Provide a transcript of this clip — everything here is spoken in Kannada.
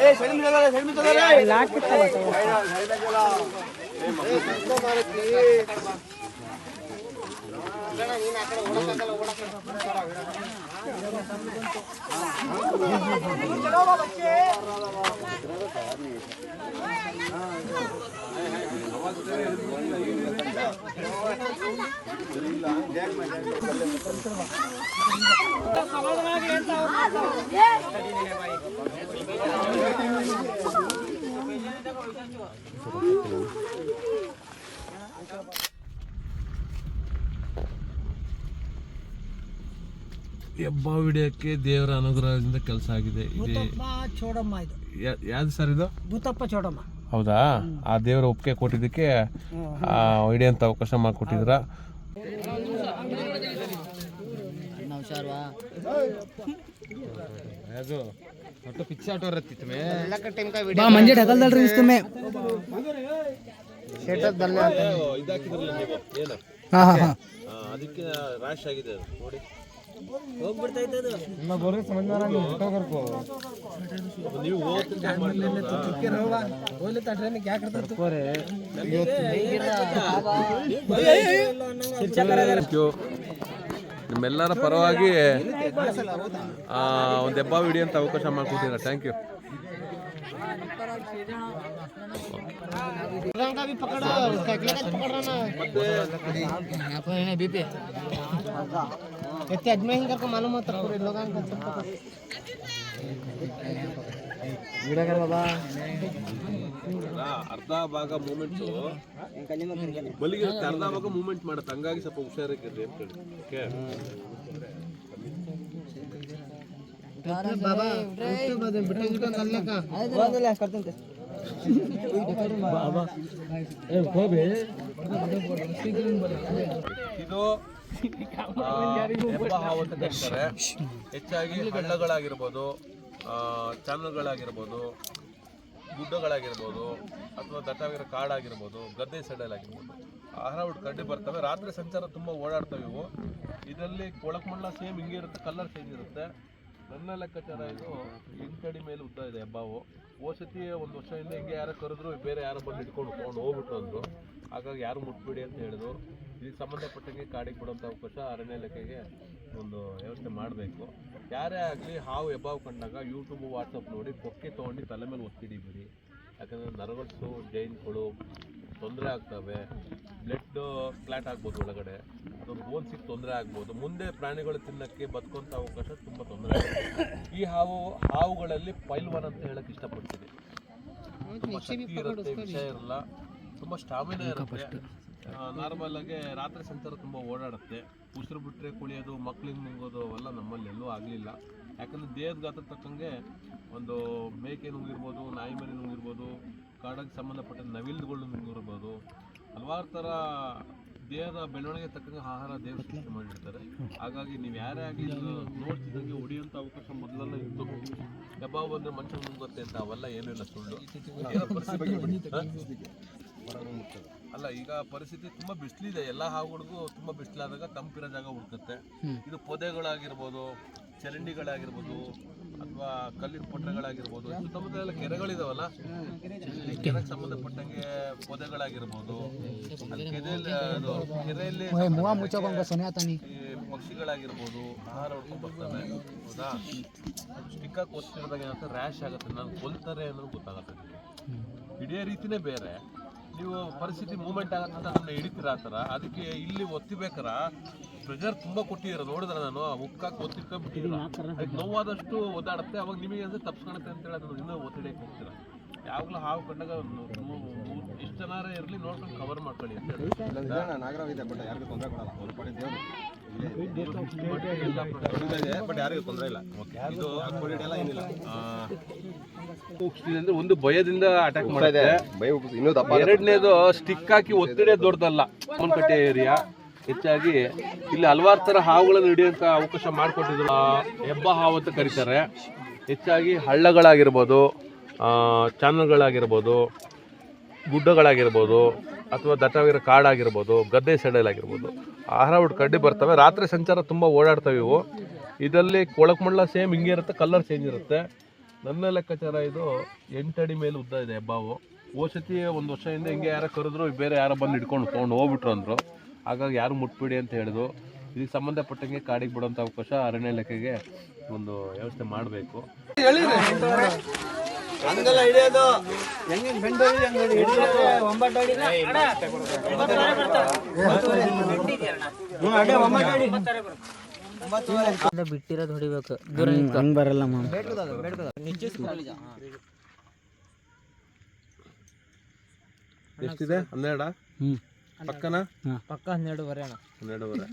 ¡Eh, ಸಮಾಧಾನ ಹಬ್ಬ ವಿಡಿಯೋಕ್ಕೆ ದೇವರ ಅನುಗ್ರಹದಿಂದ ಕೆಲಸ ಆಗಿದೆ. ಇದೆ ಭೂತಪ್ಪ ಚೋಡಮ್ಮ ಇದು. ಯಾವ್ದು ಸರ್ ಇದು? ಭೂತಪ್ಪ ಚೋಡಮ್ಮ. ಹೌದಾ? ಆ ದೇವರ ಒಪ್ಪಿಗೆ ಕೊಟ್ಟಿದ್ದಕ್ಕೆ ಆ ಹಿಡಿಯಂತ ಅವಕಾಶ ಮಾಡಿಕೊಟ್ಟಿದ್ರ. ಬಾ ಮಂಜೆ ಢಕಲ್ದಲ್ರಿ ಇಸ್ತುಮೆ ಹಾ ಹಾ ಹಾ. ಅದಕ್ಕೆ ರಾಶ್ ಆಗಿದೆ ನೋಡಿ. ನೀವು ನಿಮ್ಮೆಲ್ಲರ ಪರವಾಗಿ ಆ, ಒಂದು ಹೆಬ್ಬ ಅಂತ ಅವಕಾಶ ಮಾಡ್ಕೊಡ್ತೀರ ಥ್ಯಾಂಕ್ ಯು ಅರ್ಧ ಭಾಗ ಮೂಮೆಂಟ್ ಮಲಗಿರುತ್ತೆ ಅರ್ಧ ಭಾಗ ಮೂಮೆಂಟ್ ಮಾಡುತ್ತೆ ಹಂಗಾಗಿ ಸ್ವಲ್ಪ ಹುಷಾರಾಗಿರ್ರಿ ಅಂತ ಹೇಳಿ. ಓಕೆ ಇದು ಆ, ಹೆಬ್ಬ ಹಾವು ಅಂತ ಕರೀತಾರೆ ಹೆಚ್ಚಾಗಿ ಹಳ್ಳಗಳಾಗಿರ್ಬೋದು ಚಾನಲ್ಗಳಾಗಿರ್ಬೋದು ಗುಡ್ಡಗಳಾಗಿರ್ಬೋದು ಅಥವಾ ದಟ್ಟವಾಗಿರೋ ಕಾಡಾಗಿರ್ಬೋದು ಗದ್ದೆ ಸೈಡಲ್ಲಾಗಿರ್ಬೋದು ಆಹಾರ ಹುಡ್ಕೊಂಡು ಬರ್ತವೆ. ರಾತ್ರಿ ಸಂಚಾರ ತುಂಬ ಓಡಾಡ್ತವೆ ಇವು. ಇದರಲ್ಲಿ ಕೊಳಕಮಣ್ಣ ಸೇಮ್ ಹಿಂಗೆ ಇರುತ್ತೆ ಕಲರ್ ಚೇಂಜ್ ಇರುತ್ತೆ. ನನ್ನ ಲೆಕ್ಕಾಚಾರ ಇದು ಇಂಟಡಿ ಮೇಲೆ ಉದ್ದ ಇದೆ ಹೆಬ್ಬಾವು ಓಸತಿ ಒಂದು ವರ್ಷ ಹಿಂದೆ ಹಿಂಗೆ ಯಾರೋ ಕರೆದ್ರು, ಬೇರೆ ಯಾರೋ ಬಂದು ಇಟ್ಕೊಂಡು ತೊಗೊಂಡು ಹೋಗ್ಬಿಟ್ರು ಅಂದರು. ಹಾಗಾಗಿ ಯಾರು ಮುಟ್ಬಿಡಿ ಅಂತ ಹೇಳಿದ್ರು. ಇದಕ್ಕೆ ಸಂಬಂಧಪಟ್ಟಂಗೆ ಕಾಡಿಗೆ ಬಿಡುವಂಥ ಅವಕಾಶ ಅರಣ್ಯ ಇಲಾಖೆಗೆ ಒಂದು ವ್ಯವಸ್ಥೆ ಮಾಡಬೇಕು. ಯಾರೇ ಆಗಲಿ ಹಾವು ಹೆಬ್ಬಾವು ಕಂಡಾಗ ಯೂಟ್ಯೂಬ್ ವಾಟ್ಸಪ್ ನೋಡಿ ಕೊಕ್ಕೆ ತೊಗೊಂಡು ತಲೆ ಮೇಲೆ ಒತ್ತಿಡಿಬಿಡಿ ಯಾಕಂದರೆ ನರಗಟ್ಟು ಜೈನ್ಗಳು ತೊಂದರೆ ಆಗ್ತವೆ. ಬ್ಲಡ್ ಕ್ಲಾಟ್ ಆಗ್ಬೋದು ಒಳಗಡೆ. ಅಥವಾ ಬೋನ್ಸಿಗೆ ತೊಂದರೆ ಆಗ್ಬೋದು. ಮುಂದೆ ಪ್ರಾಣಿಗಳು ತಿನ್ನೋಕ್ಕೆ ಬದುಕುವಂಥ ಅವಕಾಶ ತುಂಬ ತೊಂದರೆ ಆಗುತ್ತೆ ಈ ಹಾವು ಹಾವುಗಳಲ್ಲಿ ಪೈಲ್ವಾನ್ ಅಂತ ಹೇಳಕ್ಕೆ ಇಷ್ಟಪಡ್ತೀನಿ. ತುಂಬ ಶಕ್ತಿ ಇರುತ್ತೆ ವಿಷ ಇರಲ್ಲ. ತುಂಬ ಸ್ಟಾಮಿನಾ ಇರುತ್ತೆ. ನಾರ್ಮಲ್ ಆಗಿ ರಾತ್ರಿ ಸಂಚಾರ ತುಂಬ ಓಡಾಡುತ್ತೆ. ಉಸಿರು ಬಿಟ್ಟರೆ ಕುಳಿಯೋದು ಮಕ್ಳಿಗೆ ನುಂಗೋದು ಅವೆಲ್ಲ ನಮ್ಮಲ್ಲಿ ಎಲ್ಲೂ ಆಗಲಿಲ್ಲ. ಯಾಕಂದ್ರೆ ದೇಹದ ಗಾತ್ರ ತಕ್ಕಂಗೆ ಒಂದು ಮೇಕೆ ನುಂಗಿರ್ಬೋದು ನಾಯಿ ಮರಿ ನುಂಗಿರ್ಬೋದು ಕಾಡಿಗೆ ಸಂಬಂಧಪಟ್ಟ ನವಿಲುಗಳು ನುಂಗಿರ್ಬೋದು ಹಲವಾರು ಥರ ದೇಹದ ಬೆಳವಣಿಗೆ ತಕ್ಕಂಗೆ ಆಹಾರ ದೇವಸ್ಥಾನ ಸೃಷ್ಟಿ ಮಾಡಿರ್ತಾರೆ. ಹಾಗಾಗಿ ನೀವು ಯಾರೇ ಆಗಲಿ ನೋಡ್ತಿದ್ದಂಗೆ ಹೊಡಿಯುವಂಥ ಅವಕಾಶ ಮೊದಲೆಲ್ಲ ಇತ್ತು. ಹೆಬ್ಬಾವು ಬಂದ್ರೆ ಮನುಷ್ಯ ನುಂಗುತ್ತೆ ಅಂತ ಅವೆಲ್ಲ ಏನೂ ಇಲ್ಲ ಸುಳ್ಳು? ಅಲ್ಲ ಈಗ ಪರಿಸ್ಥಿತಿ ತುಂಬಾ ಬಿಸಿಲಿದೆ. ಎಲ್ಲ ಹಾವುಗಳಿಗೂ ತುಂಬಾ ಬಿಸಿಲಾದಾಗ ತಂಪಿರೋ ಜಾಗ ಹುಡುಕುತ್ತೆ. ಇದು ಪೊದೆಗಳಾಗಿರ್ಬೋದು ಚರಂಡಿಗಳಾಗಿರ್ಬೋದು ಅಥವಾ ಕಲ್ಲಿನ ಪೊಟ್ಟಣಗಳಾಗಿರ್ಬೋದು ಸುತ್ತಮುತ್ತ ಎಲ್ಲ ಕೆರೆಗಳಿದಾವಲ್ಲ? ಈ ಕೆರೆಗೆ ಸಂಬಂಧಪಟ್ಟಂಗೆ ಪೊದೆಗಳಾಗಿರ್ಬೋದು ಕೆರೆಯಲ್ಲಿ ಅದು ಕೆರೆಯಲ್ಲಿ ಪಕ್ಷಿಗಳಾಗಿರ್ಬೋದು ಆಹಾರ ಹುಡ್ಕೊಂಡು ಬರ್ತವೆ ಹೌದಾ? ಸ್ಟಿಕ್ಕಾಗಿ ಓದ್ತಿರೋದಾಗ ಏನಾಗುತ್ತೆ ರ್ಯಾಶ್ ಆಗುತ್ತೆ ನಾನು ಕೊಲ್ತಾರೆ ಅನ್ನೋದು ಗೊತ್ತಾಗುತ್ತೆ ಇದೇ ರೀತಿನೇ ಬೇರೆ. ನೀವು ಪರಿಸ್ಥಿತಿ ಮೂಮೆಂಟ್ ಆಗತ್ತೆ ಅದನ್ನ ನಮ್ಮನ್ನ ಹಿಡಿತೀರ ಆ ಥರ? ಅದಕ್ಕೆ ಇಲ್ಲಿ ಒತ್ತಿಬೇಕಾರ? ಪ್ರೆಷರ್ ತುಂಬ ಕೊಟ್ಟಿದ್ದೀರ? ನೋಡಿದ್ರೆ ನಾನು? ಉಕ್ಕಾಕಿ ಒತ್ತಿಟ್ಕೊಂಡ್ಬಿಟ್ಟಿದ್ದೀರ? ಅದಕ್ಕೆ ನೋವಾದಷ್ಟು ಒದ್ದಾಡುತ್ತೆ. ಅವಾಗ ನಿಮಗೆ ಅಂದರೆ ತಪ್ಸ್ಕೊಳುತ್ತೆ ಅಂತೇಳಿ ಅದನ್ನು ಇನ್ನೂ ಒತ್ತಿಡಕ್ಕೆ ಹೋಗ್ತೀರ? ಯಾವಾಗಲೂ ಹಾವು ಕಂಡಾಗ ಎಷ್ಟು ಜನಾರೇ ಇರಲಿ ನೋಡ್ಕೊಂಡು ಕವರ್ ಮಾಡ್ಕೊಳ್ಳಿ ಅಂತ ಹೇಳಿ. ಬಟ್ ಯಾರಿಗೂ ತೊಂದರೆ ಕೊಡಲ್ಲ. ಅವ್ರ ಪಾಡಿ ದೇವ್ರು. ಎಲ್ಲ ಇದೆ ಬಟ್ ಯಾರಿಗೂ ತೊಂದರೆ ಇಲ್ಲ ಇದು ಎಲ್ಲ ಏನಿಲ್ಲ ಅಂದ್ರೆ ಒಂದು ಭಯದಿಂದ ಅಟ್ಯಾಕ್ ಮಾಡಿದೆ ಎರಡನೇದು ಸ್ಟಿಕ್ ಹಾಕಿ ಒತ್ತಡೆ ದೊಡ್ಡದಲ್ಲ. ಕಟ್ಟೆ ಏರಿಯಾ ಹೆಚ್ಚಾಗಿ ಇಲ್ಲಿ ಹಲವಾರು ಥರ ಹಾವುಗಳನ್ನು ಹಿಡಿಯೋಂಥ ಅವಕಾಶ ಮಾಡಿಕೊಟ್ಟಿದ್ರು. ಹೆಬ್ಬ ಹಾವು ಅಂತ ಕರೀತಾರೆ. ಹೆಚ್ಚಾಗಿ ಹಳ್ಳಗಳಾಗಿರ್ಬೋದು ಚಾನಲ್ಗಳಾಗಿರ್ಬೋದು ಗುಡ್ಡಗಳಾಗಿರ್ಬೋದು ಅಥವಾ ದಟ್ಟವಾಗಿರೋ ಕಾಡಾಗಿರ್ಬೋದು, ಗದ್ದೆ ಸೈಡಲ್ಲಿ ಆಗಿರ್ಬೋದು ಆಹಾರ ಹುಟ್ಟು ಕಡ್ಡಿ ಬರ್ತವೆ. ರಾತ್ರಿ ಸಂಚಾರ ತುಂಬ ಓಡಾಡ್ತವೆ ಇವು. ಇದರಲ್ಲಿ ಕೊಳಕಮಳ್ಳ ಸೇಮ್ ಹಿಂಗೆ ಇರುತ್ತೆ, ಕಲರ್ ಚೇಂಜ್ ಇರುತ್ತೆ. ನನ್ನ ಲೆಕ್ಕಾಚಾರ ಇದು ಎಂಟು ಅಡಿ ಮೇಲೆ ಉದ್ದ ಇದೆ ಹೆಬ್ಬಾವು ಓಸತಿ ಒಂದು ವರ್ಷ ಹಿಂದೆ ಹಿಂಗೆ ಯಾರೋ ಕರೆದ್ರು, ಬೇರೆ ಯಾರೋ ಬಂದು ಹಿಡ್ಕೊಂಡು ತೊಗೊಂಡು ಹೋಗ್ಬಿಟ್ರು ಅಂದರು. ಹಾಗಾಗಿ ಯಾರು ಮುಟ್ಬಿಡಿ ಅಂತ ಹೇಳಿದ್ರು. ಇದಕ್ಕೆ ಸಂಬಂಧಪಟ್ಟಂಗೆ ಕಾಡಿಗೆ ಬಿಡೋಂಥ ಅವಕಾಶ ಅರಣ್ಯ ಇಲಾಖೆಗೆ ಒಂದು ವ್ಯವಸ್ಥೆ ಮಾಡಬೇಕು. ಬಿಟ್ಟಿರೋದು ಹೊಡಿಬೇಕು. ದೂರ ಹಂಗ್ ಬರಲ್ಲ ಮಾಮ. ಎಷ್ಟಿದೆ? ಹನ್ನೆರಡ? ಹ್ಮ್. ಪಕ್ಕನ? ಪಕ್ಕ ಹನ್ನೆರಡು ಬರೋಣ ಹನ್ನೆರಡುವರೆ.